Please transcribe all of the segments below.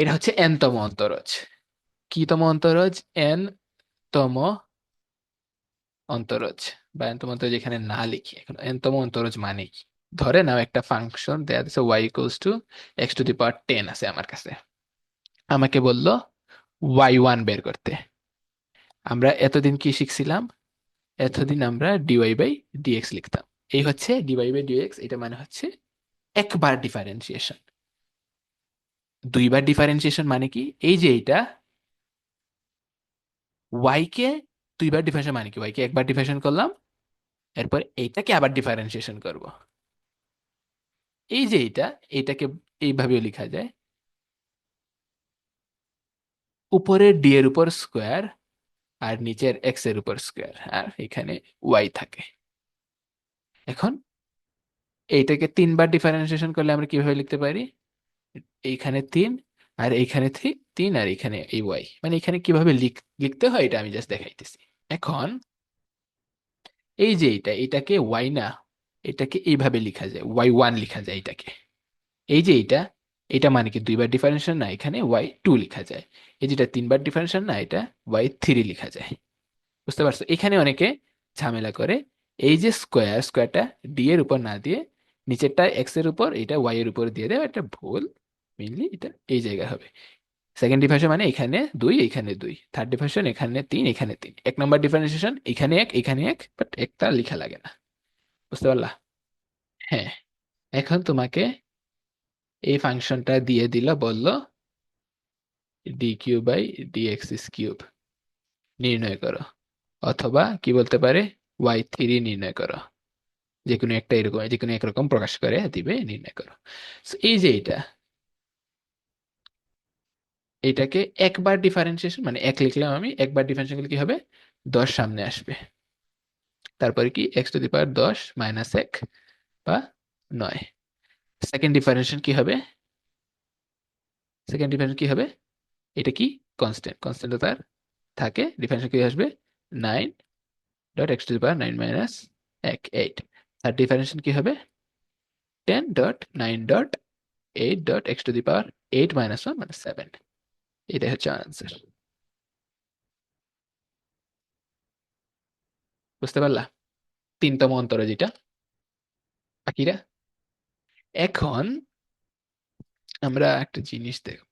এটা হচ্ছে এন তম অন্তরজ। কি তম অন্তরজ? এন তম অন্তরজ। বা এন তম অন্তরজ এখানে না লিখি। এখন এন তম অন্তরজ মানে কি? ধরে নাও একটা ফাংশন দেয়া আছে y equals to x to the power ten আছে আমার কাছে। আমাকে বলল ওয়াই ওয়ান বের করতে। আমরা এতদিন কি শিখছিলাম? এতদিন আমরা ডিওয়াই বাই ডিএক্স লিখতাম। এই হচ্ছে ডিওয়াই বাই ডিএক্স এটা মানে হচ্ছে একবার ডিফারেন্সিয়েশন দুইবার ডিফারেন্সিয়েশন মানে কি? এই যে এইটা ওয়াই কে দুইবার ডিফারেন্সিয়েশন মানে কি? ওয়াই কে একবার ডিফারেন্সিয়েশন করলাম, এরপর এইটাকে আবার ডিফারেন্সিয়েশন করব। এই যে এইটা, এইটাকে এইভাবেও লেখা যায়। উপরের ডি এর উপর স্কোয়ার আর নিচের এক্সের উপর স্কোয়ার আর এখানে ওয়াই থাকে। এখন, এইটাকে তিনবার ডিফারেন্সিয়েশন করলে আমরা কীভাবে লিখতে পারি? এইখানে তিন আর এইখানে তিন আর এখানে এই ওয়াই। মানে এখানে কীভাবে লিখ- লিখতে হয় এটা আমি জাস্ট দেখাইতেছি। এখন এই যে এটা এটাকে ওয়াই না, এটাকে এইভাবে লিখা যায়, ওয়াই ওয়ান লিখা যায় এটাকে। এই যে এটা এটা মানে কি দুইবার ডিফারেন্সিয়েশন না, এখানে ওয়াই টু লিখা যায়। এই যেটা তিনবার ডিফারেন্সিয়েশন না, এটা ওয়াই থ্রি লিখা যায়। বুঝতে পারছ? এখানে অনেকে ঝামেলা করে, এই যে স্কোয়ার, স্কোয়ারটা ডি এর উপর না দিয়ে, নিচেরটা এক্সের উপর, এটা ওয়াই এর উপর দিয়ে দেয়, এটা ভুল। মেনলি এটা এই জায়গায় হবে। সেকেন্ড ডিফারেন্সিয়েশন মানে এখানে দুই এখানে দুই। থার্ড ডিফারেন্সিয়েশন এখানে তিন এখানে তিন। এক নম্বর ডিফারেন্সিয়েশন এখানে এক এখানে এক বাট একটা লেখা লাগে না। বুঝতে পারলা? হ্যাঁ। এখন তোমাকে এই ফাংশনটা দিয়ে দিল, বলল d cube by d x cube নির্ণয় করো। অথবা কি বলতে পারে? ওয়াই থ্রি নির্ণয় করো। যে কোনো একটা এরকম যে কোনো একরকম প্রকাশ করে দিবে, নির্ণয় করো। এই যে এটা এটাকে একবার ডিফারেন্সিয়েশন মানে এক লিখলাম আমি, একবার ডিফারেন্সিয়েশন কি হবে? দশ সামনে আসবে। তারপরে কি? এক্স টু দি পাওয়ার দশ মাইনাস এক বা নয়। সেকেন্ড ডিফারেন্সিয়েশন কি হবে? সেকেন্ড ডিফারেন্স কি হবে? এটা কি? কনস্ট্যান্ট কনস্ট্যান্ট তার থাকে। ডিফারেন্সিয়েশন কি আসবে? Nine dot x to the power nine minus এক এইট আর ডিফারেন্সিয়েশন কি হবে? Ten dot nine dot eight dot x to the power eight minus one minus seven এটাই হচ্ছে আনসার বুঝতে পারলা? তিনতম অন্তরে যেটা। বাকিরা? এখন আমরা একটা জিনিস দেখব।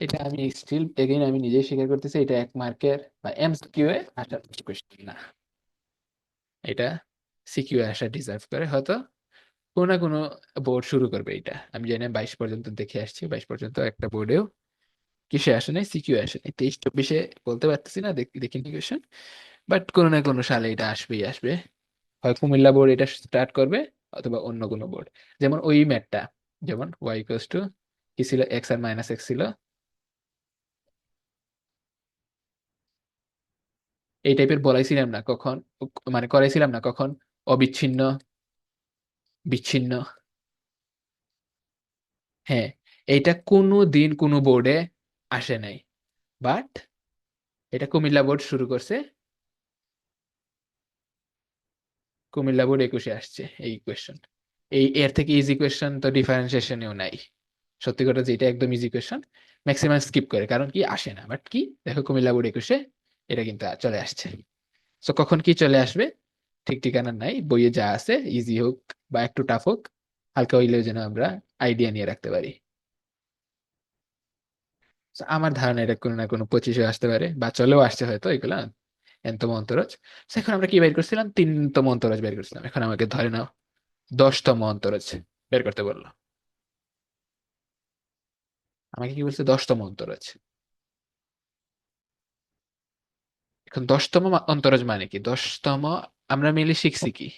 এটা আমি স্টিল এগেইন আমি নিজেই স্বীকার করতেছি, এটা এক মার্কের বা এমসিকিউ এ আসার কোয়েশ্চেন না। এটা সিকিউ আসা ডিজার্ভ করে, হয়তো কোনো না কোনো বোর্ড শুরু করবে এটা আমি জানি বাইশ পর্যন্ত দেখে আসছি, বাইশ পর্যন্ত একটা বোর্ডেও কিসে আসে নাই সিকিউ আসে নাই। তেইশ চব্বিশে বলতে পারতেছি না, দেখ- দেখিনি কোয়েশ্চেন বাট কোনো না কোনো সালে এটা আসবেই, আসবে। হয় কুমিল্লা বোর্ড এটা স্টার্ট করবে, অথবা অন্য কোনো বোর্ড যেমন ওই ম্যাটটা যেমন ওয়াই ইকুয়ালস টু কি ছিল? এক্স আর মাইনাস এক্স ছিল। এই টাইপের বলাইছিলাম না কখন মানে করাইছিলাম না কখন, অবিচ্ছিন্ন বিচ্ছিন্ন। হ্যাঁ এটা কোনো দিন কোনো বোর্ডে আসে নাই। বাট এটা কুমিল্লা বোর্ড শুরু করছে। কুমিল্লা বোর্ড একুশে আসছে এই কোয়েশ্চন এই, এর থেকে ইজি কোয়েশ্চন তো ডিফারেন্সিয়েশনেও নাই। সত্যি কথা যেটা একদম ইজি কোয়েশ্চন ম্যাক্সিমাম স্কিপ করে, কারণ কি আসে না। বাট কি? দেখো কুমিল্লা বোর্ড একুশে এটা কিন্তু চলে আসছে। সো কখন কি চলে আসবে? ঠিক ঠিকানা নাই, বইয়ে যা আছে ইজি হোক বা একটু টাফ হোক, হালকা হইলেও যেন আমরা আইডিয়া নিয়ে রাখতে পারি। আমার ধারণা এটা কোনো না কোনো পঁচিশে আসতে পারে, বা চলেও আসছে হয়তো এগুলা, এনতম অন্তরজ। এখন আমরা কি বের করছিলাম? তিনতম অন্তরজ বের করছিলাম। এখন আমাকে ধরে নাও, দশতম অন্তরজ বের করতে বলল। আমাকে কি বলছে? দশতম অন্তরজ। এখন দশতম অন্তরজ মানে কি? দশতম আমরা মিলে শিখছি কি?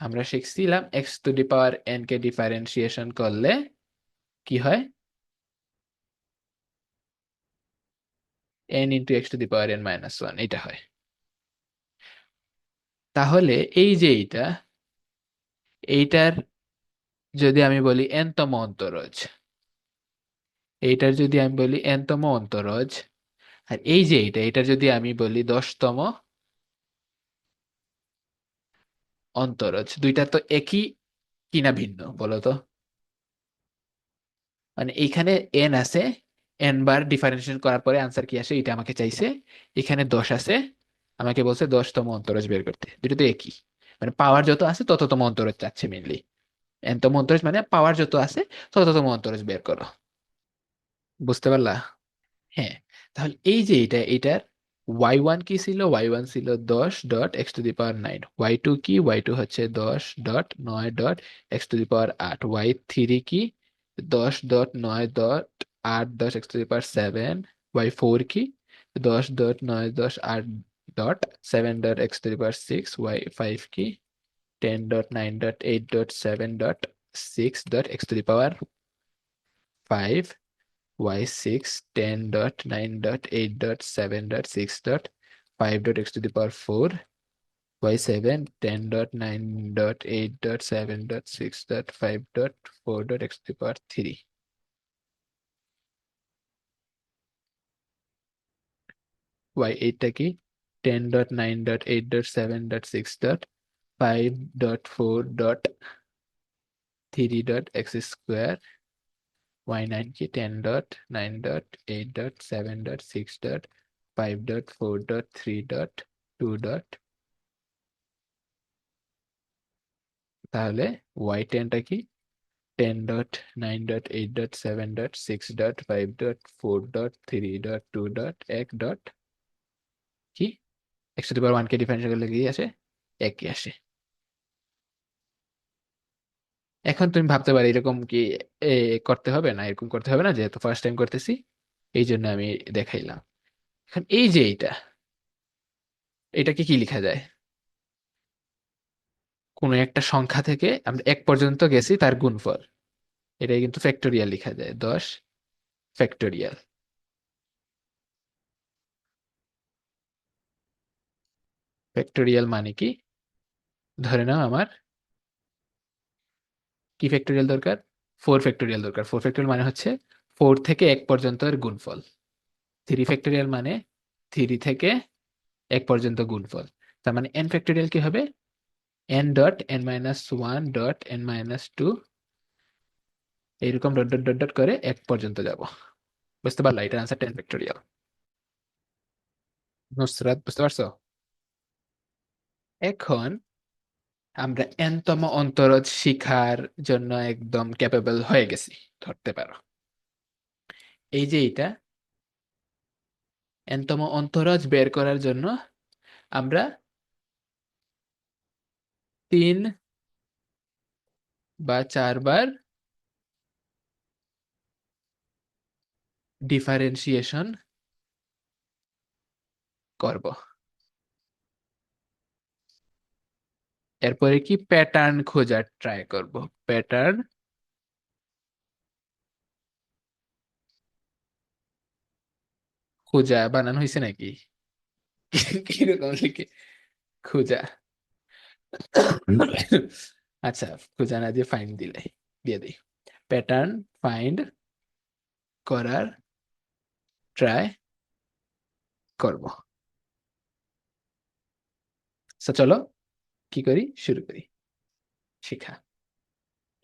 আমরা শিখছিলাম x to the power n K differentiation করলে কি হয়? N into x to the power n minus one এটা হয়। তাহলে এই যে এইটা, এইটার যদি আমি বলি এনতম অন্তরজ, এইটার যদি আমি বলি এনতম অন্তরজ আর এই যে এইটা এটা যদি আমি বলি দশতম অন্তরজ দুইটা তো একই কিনা ভিন্ন, বলো তো? মানে এইখানে এন আছে এন বার ডিফারেন্সিয়েশন করার পরে আনসার কি আসে? এটা আমাকে চাইছে, এখানে দশ আছে, আমাকে বলছে দশতম অন্তরজ বের করতে। দুটো তো একই। মানে পাওয়ার যত আছে, তততম অন্তরজ চাচ্ছে মেনলি এনতম অন্তরজ মানে পাওয়ার যত আছে, তততম অন্তরজ বের করো। বুঝতে পারলা? হ্যাঁ। তাহলে এই যে এটা, এটার ওয়াই ওয়ান কি ছিল? ওয়াই ওয়ান ছিল দশ dot x to the power nine y two কি? ওয়াই টু হচ্ছে দশ ডট নয় dot x to the power আট। ওয়াই থ্রি কি? দশ ডট নয় ডট আট দশ x to the power seven y four কি? দশ ডট নয় দশ আট dot seven dot x to the power six y five কি? Ten dot nine dot eight dot seven dot six dot x to the power five y6 10 dot 9 dot 8 dot 7 dot 6 dot 5 dot x to the power 4 y7 10 dot 9 dot 8 dot 7 dot 6 dot 5 dot 4 dot x to the power 3 y8 টা কি 10 dot 9 dot 8 dot 7 dot 6 dot 5 dot 4 dot 3 dot x square y9 की 10 dot 9 dot 8 dot 7 dot 6 dot 5 dot 4 dot 3 dot 2 dot তাহলে y10 টা কি 10 dot 9 dot 8 dot 7 dot 6 dot 5 dot 4 dot 3 dot 2 dot 1 dot কি x to the power 1 কে differentiate করলে কি আসে একই আসে এখন তুমি ভাবতে পারো এরকম কি এ, করতে হবে না এরকম করতে হবে না যেহেতু ফার্স্ট টাইম করতেছি এই জন্য আমি দেখাইলাম। এখন এই যে এইটা এটাকে কি লেখা যায়? কোনো একটা সংখ্যা থেকে আমরা এক পর্যন্ত গেছি তার গুণফল। এটাই কিন্তু ফ্যাক্টোরিয়াল লেখা যায় দশ ফ্যাক্টোরিয়াল ফ্যাক্টোরিয়াল মানে কি? ধরে নাও আমার কি ফ্যাক্টোরিয়াল দরকার? ফোর ফ্যাক্টোরিয়াল দরকার। ফোর ফ্যাক্টোরিয়াল মানে হচ্ছে ফোর থেকে এক পর্যন্ত এর গুণফল। থ্রি ফ্যাক্টোরিয়াল মানে থ্রি থেকে এক পর্যন্ত গুণফল। তার মানে এন ফ্যাক্টোরিয়াল কি হবে? N dot n minus one dot n minus two এইরকম ডট ডট ডট ডট করে এক পর্যন্ত যাব। বুঝতে পারলা? এটার আনসার টেন ফ্যাক্টোরিয়াল নুসরাত, বুঝতে পারছ? এখন আমরা এনতম অন্তরজ শিখার জন্য একদম ক্যাপেবল হয়ে গেছি, ধরতে পারো। এই যে এটা এনতম অন্তরজ বের করার জন্য আমরা তিন বা চারবার ডিফারেন্সিয়েশন করব। এরপরে কি প্যাটার্ন খোঁজার ট্রাই করব। প্যাটার্ন খোঁজা বানানো হয়েছে নাকি? কীরকম লিখে? খোঁজা। আচ্ছা খোঁজা না দিয়ে ফাইন্ড দিলে, দিয়ে দিই। প্যাটার্ন ফাইন্ড করার ট্রাই করব। আচ্ছা চলো। কি করি? শুরু করি। শিখা।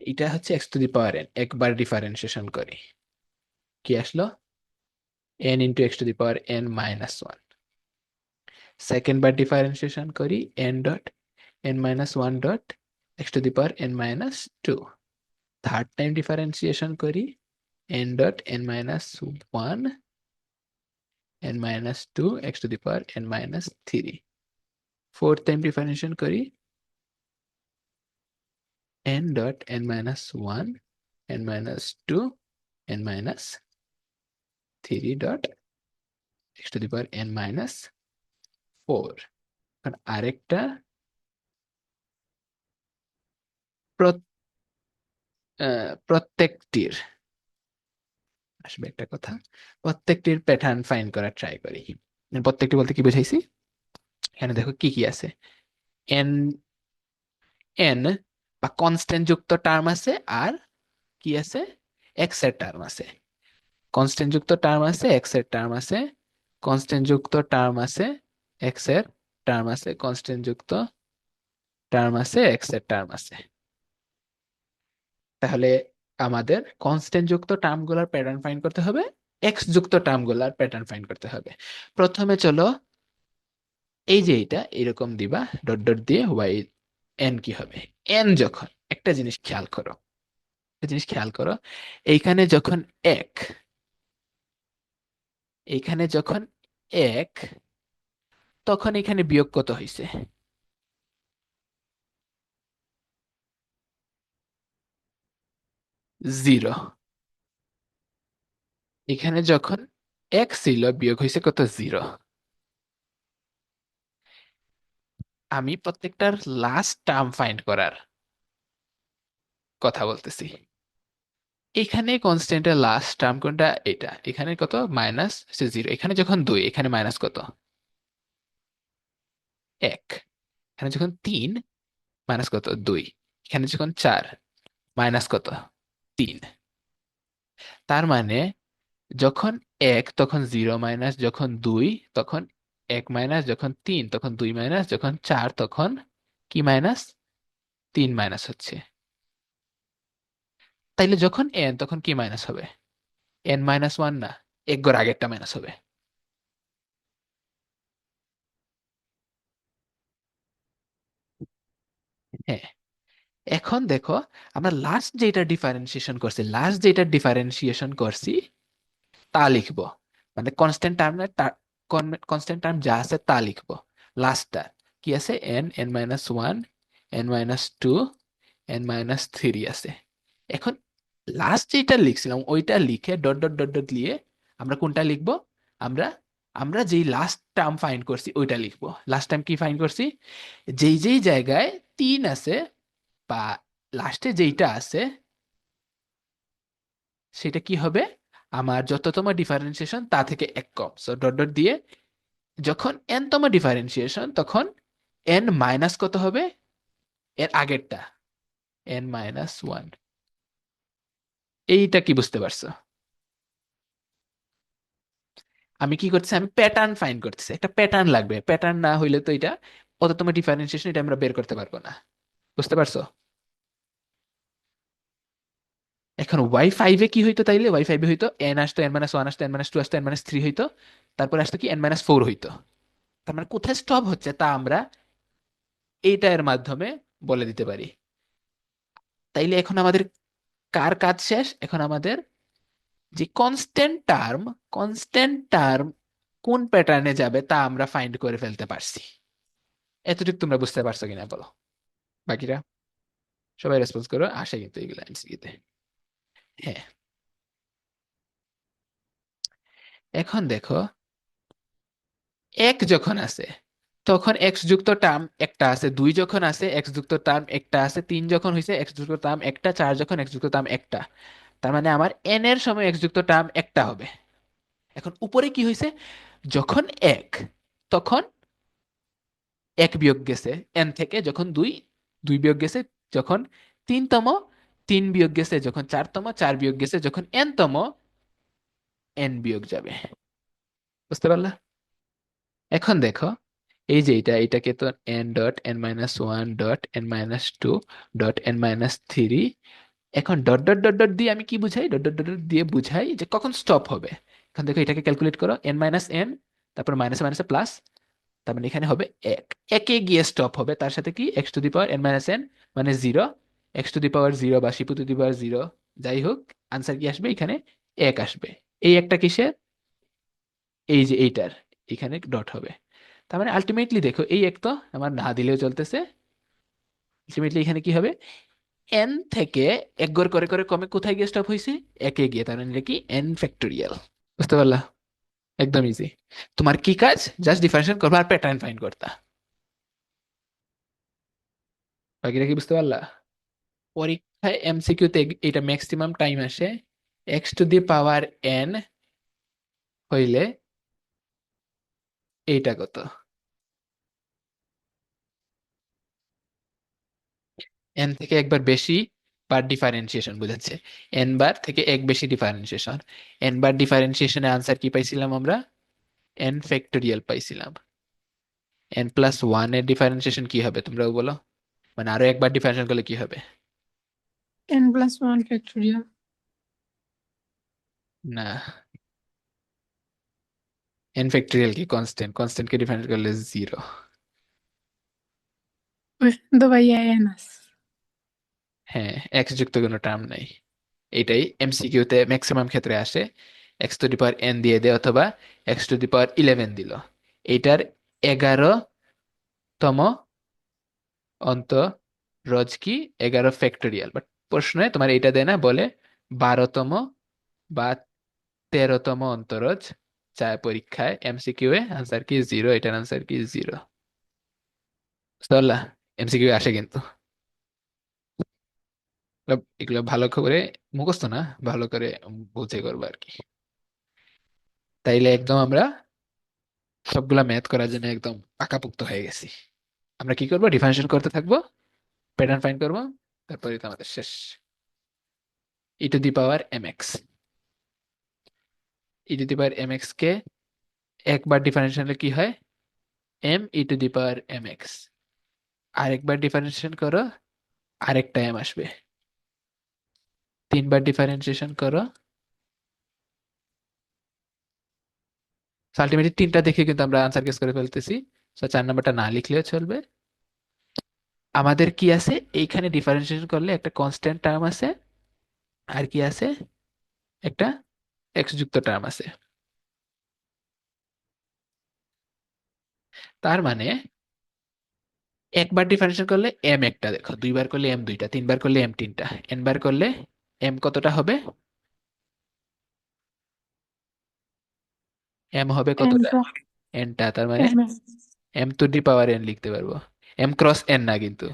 এটা হচ্ছে x to the power n একবার ডিফারেন্সিয়েশন করি। কি আসলো? N into x to the power n minus one second bar differentiation করি n dot n minus one dot x to the power n minus two third time differentiation করি n dot n minus one n minus two x to the power n minus three fourth time differentiation করি n dot n minus 1 n minus 2 n minus 3 dot x to the power n minus 4 এখন আরেকটা প্রত্যেকটির আসবে একটা কথা প্রত্যেকটির pattern find করার try করি প্রত্যেকটি বলতে কি বুঝাইছি এখানে দেখো কি কি আছে? এন এন বা কনস্ট্যান্ট যুক্ত টার্ম আছে আর কি আছে? এক্সের টার্ম আছে। কনস্ট্যান্ট যুক্ত টার্ম আছে এক্সের টার্ম আছে। কনস্ট্যান্ট যুক্ত টার্ম আছে এক্সের টার্ম আছে। কনস্ট্যান্ট যুক্ত টার্ম আছে এক্সের টার্ম আছে। তাহলে আমাদের কনস্ট্যান্ট যুক্ত টার্মগুলোর প্যাটার্ন ফাইন্ড করতে হবে এক্স যুক্ত টার্মগুলোর প্যাটার্ন ফাইন্ড করতে হবে। প্রথমে চলো এই যে এটা, এরকম দিবা ডট ডট দিয়ে ওয়াই এন কি হবে? এন যখন, একটা জিনিস খেয়াল করো। একটা জিনিস খেয়াল করো, এইখানে যখন এক, এইখানে যখন এক, তখন এখানে বিয়োগ কত হয়েছে জিরো। এখানে যখন এক ছিল, বিয়োগ হয়েছে কত? জিরো। আমি প্রত্যেকটার লাস্ট টার্ম ফাইন্ড করার কথা বলতেছি। এখানে কনস্ট্যান্টের লাস্ট টার্ম কোনটা? এটা। এখানে কত? মাইনাস জিরো এখানে যখন দুই, এখানে মাইনাস কত? এক। এখানে যখন তিন মাইনাস কত? দুই। এখানে যখন চার মাইনাস কত? তিন। তার মানে যখন এক, তখন জিরো মাইনাস যখন দুই, তখন এক মাইনাস যখন তিন, তখন দুই মাইনাস যখন চার, তখন কি মাইনাস তিন মাইনাস হচ্ছে। তাইলে যখন এন তখন কি মাইনাস হবে? এন মাইনাস ওয়ান না, এক গড় আগেরটা মাইনাস হবে। হ্যাঁ এখন দেখো, আমরা লাস্ট যেটা ডিফারেন্সিয়েশন করছি লাস্ট যেটা ডিফারেন্সিয়েশন করছি, তা লিখব। মানে কনস্ট্যান্ট টার্মের কনস্ট্যান্ট টার্ম যা আছে তা লিখব। লাস্টটা কি আছে? N n minus one n minus two n minus three আছে। এখন লাস্ট যেটা লিখছিলাম, ওইটা লিখে ডট ডট ডট ডট দিয়ে আমরা কোনটা লিখব? আমরা আমরা যেই লাস্ট টার্ম ফাইন্ড করছি, ওইটা লিখব। লাস্ট টাইম কি ফাইন্ড করছি? যেই যেই জায়গায় তিন আছে বা লাস্টে যেইটা আছে, সেটা কি হবে? আমার যততম ডিফারেন্সিয়েশন তা থেকে এক কম। সো ডট ডট দিয়ে যখন এন তম ডিফারেন্সিয়েশন তখন এন মাইনাস কত হবে? এর আগেরটা। এন মাইনাস ওয়ান এইটা কি বুঝতে পারছ? আমি কি করছি? আমি প্যাটার্ন ফাইন্ড করতেছি একটা প্যাটার্ন লাগবে। প্যাটার্ন না হইলে তো এটা অত তোমার ডিফারেন্সিয়েশন এটা আমরা বের করতে পারব না। বুঝতে পারছ? এখন ওয়াই ফাইভে কি হইতো তাইলে? ওয়াই ফাইভে হইতো এন আসতো এন মাইনাস ওয়ান আসতো এন মাইনাস টু আসতো এন মাইনাস থ্রি হইতো। তারপরে আসতো কি? এন মাইনাস ফোর হইতো। তার মানে কোথায় স্টপ হচ্ছে তা আমরা এইটা এর মাধ্যমে বলে দিতে পারি। তাইলে এখন আমাদের কার কাজ শেষ? এখন আমাদের যে কনস্ট্যান্ট টার্ম কনস্ট্যান্ট টার্ম কোন প্যাটার্নে যাবে তা আমরা ফাইন্ড করে ফেলতে পারছি। এতটুকু তোমরা বুঝতে পারছ কিনা বলো? বাকিরা সবাই রেসপন্স করো আসে কিন্তু এগুলো এমসিকিউতে হ্যাঁ। এখন দেখো এক যখন আছে, তখন এক্স যুক্ত টার্ম একটা আছে, দুই যখন আছে এক্স যুক্ত টার্ম একটা আছে, তিন যখন হয়েছে এক্স যুক্ত টার্ম একটা, চার যখন এক্স যুক্ত টার্ম একটা। তার মানে আমার এন এর সময় এক্স যুক্ত টার্ম একটা হবে। এখন উপরে কি হয়েছে যখন এক, তখন এক বিয়োগ গেছে এন থেকে যখন দুই দুই বিয়োগ গেছে, যখন তিনতম তিন বিয়োগ গেছে যখন চারতম, চার বিয়োগ গেছে যখন এন তম এন বিয়োগ যাবে। বুঝতে পারলা? এখন দেখো, এই যে এটা, এটাকে তো n dot n minus one dot n minus two dot n minus three এখন ডট ডট ডট ডট দিয়ে আমি কি বুঝাই? ডট ডট ডট দিয়ে বুঝাই যে কখন স্টপ হবে। এখন দেখো, এটাকে ক্যালকুলেট করো এন মাইনাস এন তারপর মাইনাস মাইনাসে প্লাস তার মানে এখানে হবে এক। একে গিয়ে স্টপ হবে, তার সাথে কি? X to the power n minus n মানে zero x to the power zero বা শিপু টু দি পাওয়ার জিরো যাই হোক আনসার কি আসবে? এখানে এক আসবে। এই একটা কিসের? এই যে এইটার, এখানে ডট হবে। তার মানে আলটিমেটলি দেখো, এই এক তো আমার না দিলেও চলতেছে। আলটিমেটলি এখানে কি হবে? এন থেকে এক গড় করে করে কমে কোথায় গিয়ে স্টপ হয়েছে একে গিয়ে, তার মানে কি? এন ফ্যাক্টোরিয়াল বুঝতে পারলা? একদম ইজি তোমার কি কাজ? জাস্ট ডিফারেন্সিয়েট করবা আর প্যাটার্ন ফাইন্ড করতা। বাকিটা কি বুঝতে পারলা? পরীক্ষায় এমসিকিউতে এটা ম্যাক্সিমাম টাইম আসে x to the power n হইলে এইটা কত? এন থেকে একবার বেশি বার ডিফারেন্সিয়েশন বুঝাচ্ছে। এন বার থেকে এক বেশি ডিফারেন্সিয়েশন এন বার ডিফারেন্সিয়েশনের আনসার কি পাইছিলাম আমরা? এন ফ্যাক্টোরিয়াল পাইছিলাম। এন প্লাস ওয়ানের ডিফারেন্সিয়েশন কি হবে তোমরাও বলো? মানে আরও একবার ডিফারেন্সিয়েশন করলে কি হবে? N plus 1 factorial না এন ফ্যাক্টরিয়াল কি কনস্ট্যান্ট কনস্ট্যান্ট কে ডিফাইন করলে জিরো তো n আছে হ্যাঁ এক্স যুক্ত কোনো টার্ম নাই এটাই এমসিকিউ তে ম্যাক্সিমাম ক্ষেত্রে আসে x to the power n দিয়ে দেয় অথবা x to the power eleven দিল এইটার এগারো তম অন্ত রজ কি এগারো ফ্যাক্টোরিয়াল বাট প্রশ্নে, তোমার এটা দেয় না, বলে বারোতম বা তেরোতম অন্তরজ চায় পরীক্ষায় এমসিকিউ এ আনসার কি জিরো এটার আনসার কি জিরো চল্লা এমসিকিউ আসে কিন্তু। এগুলো- ভালো করে মুখস্থ না, ভালো করে বুঝে করব আর কি। তাইলে একদম আমরা সবগুলা ম্যাথ করার জন্য একদম পাকাপোক্ত হয়ে গেছি। আমরা কি করব? ডিফারেন্সিয়েশন করতে থাকব প্যাটার্ন ফাইন্ড করব তারপরে তো আমাদের শেষ e to the power m x e to the power m x কে একবার ডিফারেন্সিয়েশন কি হয়? M e to the power m x আরেকবার ডিফারেন্সিয়েশন করো আরেকটা এম আসবে। তিনবার ডিফারেন্সিয়েশন করো। আলটিমেটলি তিনটা দেখে কিন্তু আমরা আনসার গেস করে ফেলতেছি। So, চার নাম্বারটা না লিখলেও চলবে। আমাদের কি আছে? এইখানে ডিফারেন্সিয়েশন করলে একটা কনস্ট্যান্ট টার্ম আছে আর কি আছে? একটা এক্স যুক্ত টার্ম আছে। তার মানে একবার ডিফারেন্সিয়েশন করলে এম একটা দেখো দুইবার করলে এম দুইটা তিনবার করলে এম তিনটা এন বার করলে এম কতটা হবে? এম হবে কতটা? এনটা তার মানে m to the power n লিখতে পারব। এম ক্রস এন না কিন্তু।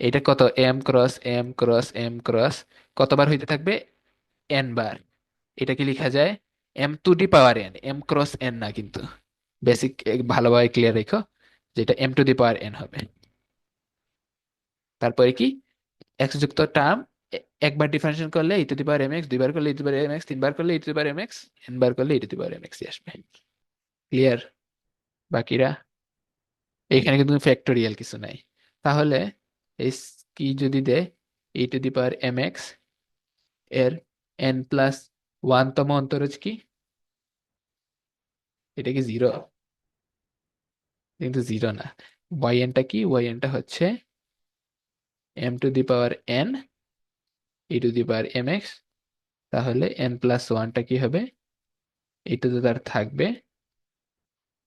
এটা কত? M cross m cross m cross কতবার হইতে থাকবে? এন বার। এটা কি লেখা যায়? M to the power n m cross n না কিন্তু। বেসিক ভালোভাবে ক্লিয়ার রেখো যেটা m to the power n হবে। তারপরে কি? এক্স যুক্ত টার্ম একবার ডিফারেন্সিয়েশন করলে e to the power m x দুইবার করলে e to the power m x তিনবার করলে e to the power m x n বার করলে e to the power m x আসবে। ক্লিয়ার বাকিরা? এখানে কিন্তু ফ্যাক্টোরিয়াল কিছু নাই। তাহলে এই কি যদি দেয় e to the power m এক্সের এন প্লাস ওয়ান তম অন্তরজ কি? এটা কি জিরো কিন্তু জিরো না। ওয়াই এনটা কি? ওয়াই এনটা হচ্ছে m to the power n e to the power m x তাহলে এন প্লাস ওয়ানটা কি হবে? এটা তো তার থাকবে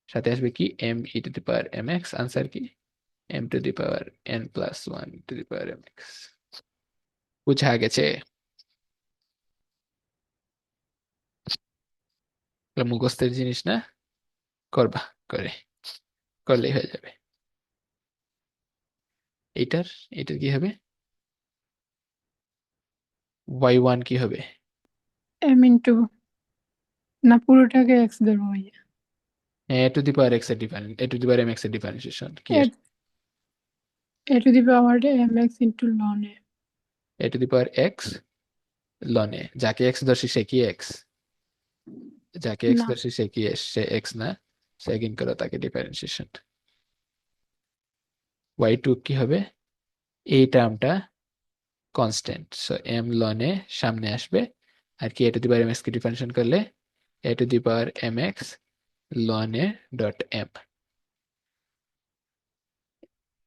সাথে আসবে কি? M e to the power m x answer কি? M to the power n plus one to the power m x বুঝা গেছে? মুখস্থের জিনিস না? করবা, করে। করলেই হয়ে যাবে। এইটার এইটার কি হবে? ওয়াই ওয়ান কি হবে? m into, না পুরোটাকে x ধরবো এ টু দি পাওয়ার এক্সের difference a to the power m এক্সের ডিফারেন্সিয়েশন কি a a to the power mx into ln a. A to the power x লনে যাকে এক্স ধরছি সে কি এক্স যাকে এক্স না। ধরছি সে কি সে এক্স না। সেকেন্ড করো তাকে ডিফারেন্সিয়েশন ওয়াই টু কি হবে? এই টার্মটা কনস্ট্যান্ট সো এম লনে সামনে আসবে। আর কি a to the power m x K differentiation করলে? A to the power m x লনে dot M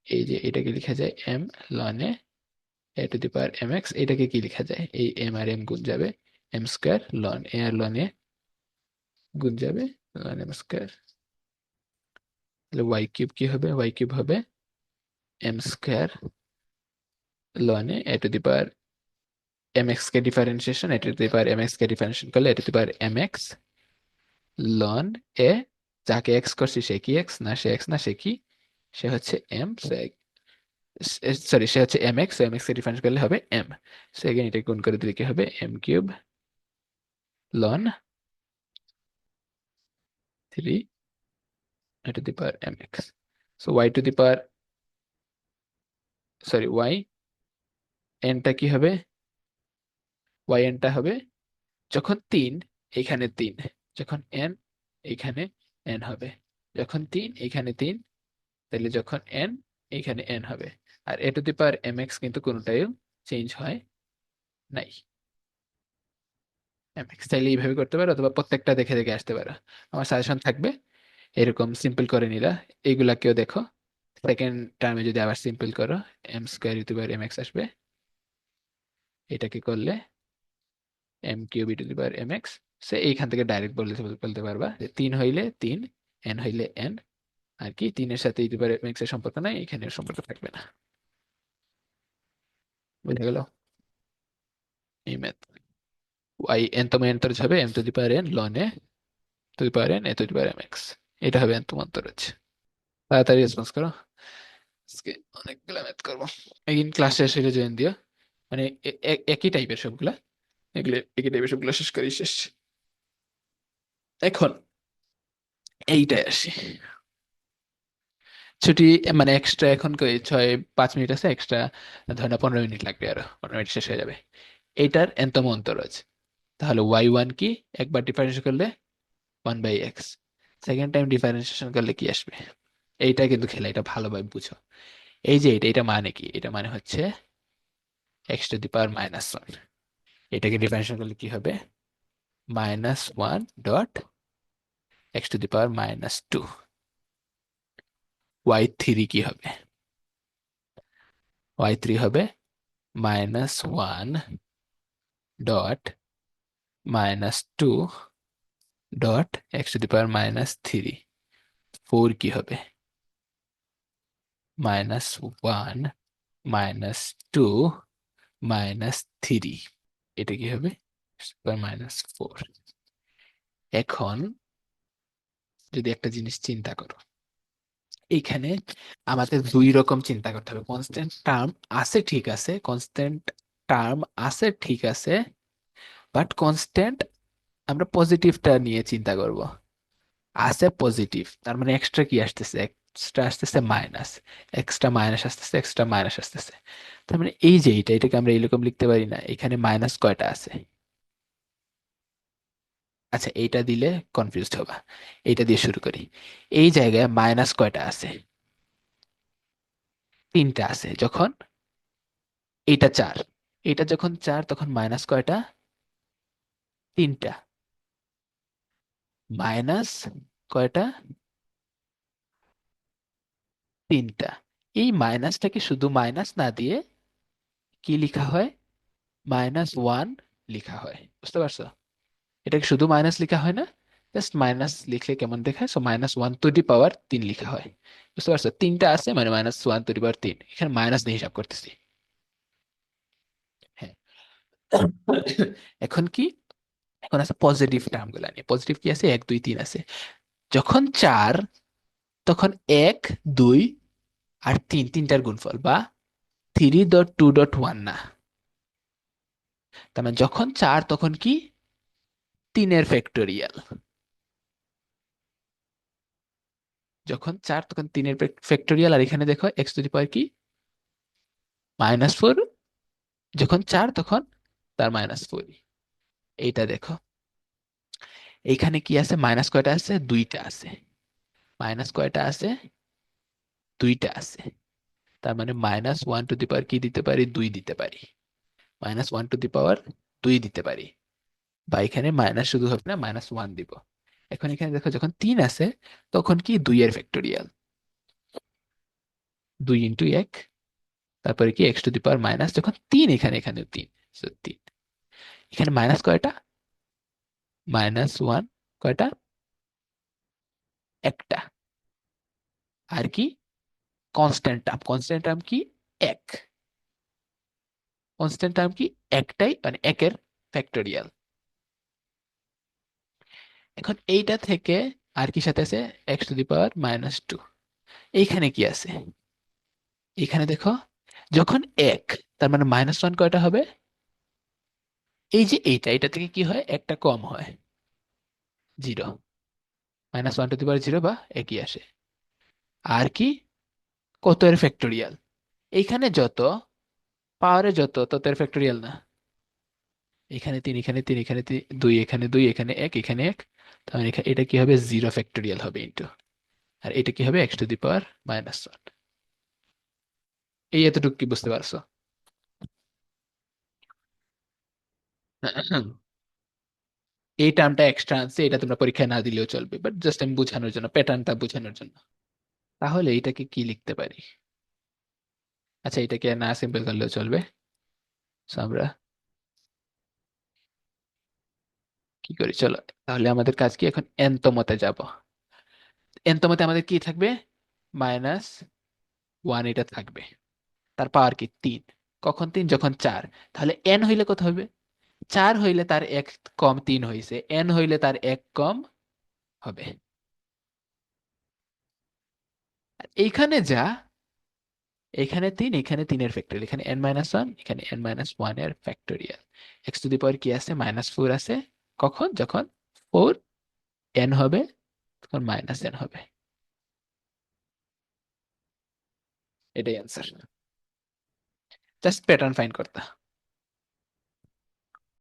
এই যে এটাকে লেখা যায় M লনে a to the power m x এটাকে কি লেখা যায়? এই এম আর এম গুণ যাবে এম স্কোয়ার লন এ আর লনে গুণ যাবে লন এম স্কোয়ার তাহলে ওয়াই কিউব কি হবে? ওয়াই কিউব হবে M square লনে a to the power m x K differentiation a the power m x K differentiation করলে a to the power m x loan এ যাকে x করছি সে কি x না সে x না সে কি, সে হচ্ছে এম সরি সে হচ্ছে m x m x difference করলে হবে এম সেকেন্ড এটা গুণ করে দিলে কি হবে m cube loan three to the power m x so y to the power sorry y এনটা কি হবে ওয়াই এনটা হবে যখন তিন, এখানে তিন যখন এন এখানে এন হবে, যখন তিন এখানে তিন তাহলে যখন এন এখানে এন হবে। আর a to the power m x কিন্তু কোনোটাই চেঞ্জ হয় নাই। এম এক্স চাইলে এইভাবে করতে পারো অথবা প্রত্যেকটা দেখে দেখে আসতে পারো। আমার সাজেশন থাকবে, এরকম সিম্পল করে নিলা। এইগুলাকেও দেখো। সেকেন্ড টার্মে যদি আবার সিম্পল করো m square power m x আসবে। এটাকে করলে m cube power m x সে এইখান থেকে ডাইরেক্ট বলতে বলতে পারবা যে তিন হইলে তিন এন হইলে এন আর কি তিনের সাথে ই টু দি পাওয়ার এম এক্সের সম্পর্ক নাই, এখানে সম্পর্ক থাকবে না। বুঝে গেল? এই ম্যাথ ওয়াই এন তম এন তরজ হবে m to the power n loan a to the power n a to the power m x এটা হবে এন তম অন্তরজ তাড়াতাড়ি রেসপন্স করো। আজকে অনেকগুলো ম্যাথ করব। একদিন ক্লাস শেষ হলে জয়েন দিও। মানে একই টাইপের সবগুলা। এগুলো, একই টাইপের সবগুলো শেষ করি, শেষ। এখন এইটাই আসি। ছুটি মানে এক্সট্রা এখন ছয়, পাঁচ মিনিট আছে এক্সট্রা ধর না পনেরো মিনিট লাগবে আরও, পনেরো মিনিট শেষ হয়ে যাবে। এইটার এনতম আছে। তাহলে ওয়াই ওয়ান কি? একবার ডিফারেন্স করলে one by x second time differentiation করলে কি আসবে? এইটা কিন্তু খেলা, এটা ভালোভাবে বুঝো। এই যে এটা এটা মানে কি? এটা মানে হচ্ছে x to the power minus one এটাকে ডিফারেন্সিয়েশন করলে কি হবে? Minus one dot x to the power minus two y three কি হবে ওয়াই থ্রি হবে minus one dot minus two dot x to the power minus three four কি হবে minus one minus two minus three এটা কি হবে minus four এখন যদি একটা জিনিস চিন্তা করো এইখানে আমাদের দুই রকম চিন্তা করতে হবে। কনস্ট্যান্ট টার্ম আছে ঠিক আছে কনস্ট্যান্ট টার্ম আছে ঠিক আছে বাট কনস্ট্যান্ট আমরা পজিটিভটা নিয়ে চিন্তা করব। আছে পজিটিভ তার মানে এক্সট্রা কি আসতেছে? এক্সট্রা আসতেছে মাইনাস এক্সট্রা মাইনাস আসতেছে এক্সট্রা মাইনাস আসতেছে। তার মানে এই যে এইটা, এটাকে আমরা এইরকম লিখতে পারি না। এখানে মাইনাস কয়টা আছে? আচ্ছা এইটা দিলে কনফিউজড হবা। এইটা দিয়ে শুরু করি। এই জায়গায় মাইনাস কয়টা আছে? তিনটা আছে। যখন এইটা চার এটা যখন চার, তখন মাইনাস কয়টা? তিনটা। মাইনাস কয়টা? তিনটা। এই মাইনাসটাকে শুধু মাইনাস না দিয়ে কি লেখা হয়? মাইনাস ওয়ান লেখা হয়। বুঝতে পারছ? এটাকে শুধু মাইনাস লেখা হয় না জাস্ট মাইনাস লিখলে কেমন দেখায়? So minus one to the power তিন লেখা হয়। বুঝতে পারছ? তিনটা আছে মানে minus one to the power তিন। এখানে মাইনাস দিয়ে হিসাব করতেছি। হ্যাঁ। এখন কি? এখন আছে পজিটিভ টার্মগুলা নিয়ে। পজিটিভ কি আছে? এক, দুই, তিন আছে। যখন চার, তখন এক, দুই আর তিন। তিনটার গুণফল বা three dot two dot one না। তার মানে যখন চার, তখন কি? তিনের ফ্যাক্টোরিয়াল যখন চার, তখন তিনের ফ্যাক্টোরিয়াল আর এখানে দেখো এক্স টু দি পাওয়ার কি? মাইনাস ফোর যখন চার, তখন তার মাইনাস ফোর এইটা দেখো। এইখানে কি আছে? মাইনাস কয়টা আছে? দুইটা আছে। মাইনাস কয়টা আছে? দুইটা আছে। তার মানে minus one to the power কি দিতে পারি? দুই দিতে পারি। Minus one to the power দুই দিতে পারি। বা এখানে মাইনাস শুধু হবে না মাইনাস ওয়ান দিব। এখন এখানে দেখো যখন তিন আছে তখন কি? দুই এর ফ্যাক্টোরিয়াল দুই ইন্টু এক, তারপরে কি? X to the power minus যখন তিন এখানে এখানে তিন তিন। এখানে মাইনাস কয়টা? মাইনাস ওয়ান কয়টা? একটা। আর কি? কনস্ট্যান্ট টার্ম কনস্ট্যান্ট টার্ম কি? এক। কনস্ট্যান্ট টার্ম কি? একটাই মানে একের ফ্যাক্টোরিয়াল এখন এইটা থেকে আর কি সাথে আছে? X to the power minus two এইখানে কি আছে? এখানে দেখো, যখন এক, তার মানে মাইনাস ওয়ান কয়টা হবে? এই যে এইটা এটা থেকে কি হয়? একটা কম হয়। Zero minus one to the power zero বা একই আসে। আর কি? কত এর ফ্যাক্টোরিয়াল এইখানে যত পাওয়ারে যত, তত এর ফ্যাক্টোরিয়াল না। এখানে তিন এখানে তিন, এখানে দুই এখানে দুই, এখানে এক এখানে এক। তাহলে এটা কি হবে? জিরো ফ্যাক্টোরিয়াল হবে ইন্টু আর এটা কি হবে? X to the power minus one এই এতটুকু কি বুঝতে পারছ? এই টার্মটা এক্সট্রা আনছে এটা তোমরা পরীক্ষায় না দিলেও চলবে বাট জাস্ট আমি বোঝানোর জন্য প্যাটার্নটা বোঝানোর জন্য। তাহলে এটাকে কি লিখতে পারি? আচ্ছা এটাকে না সিম্পল করলেও চলবে। সো আমরা কি করি? চলো, তাহলে আমাদের কাজ কি? এখন এনতমতে যাব। এনতমতে আমাদের কি থাকবে? মাইনাস ওয়ান এটা থাকবে। তার পাওয়ার কি? তিন। কখন তিন? যখন চার। তাহলে এন হইলে কত হবে? চার হইলে তার এক কম তিন হইছে। এন হইলে তার এক কম হবে। এইখানে যা এখানে তিন এখানে তিনের ফ্যাক্টরিয়াল এখানে এন মাইনাস ওয়ান এখানে এন মাইনাস ওয়ানের factorial x to the power কি আছে? মাইনাস ফোর আছে। কখন? যখন ফোর এন হবে, তখন মাইনাস এন হবে। এটাই অ্যান্সার জাস্ট প্যাটার্ন ফাইন করতে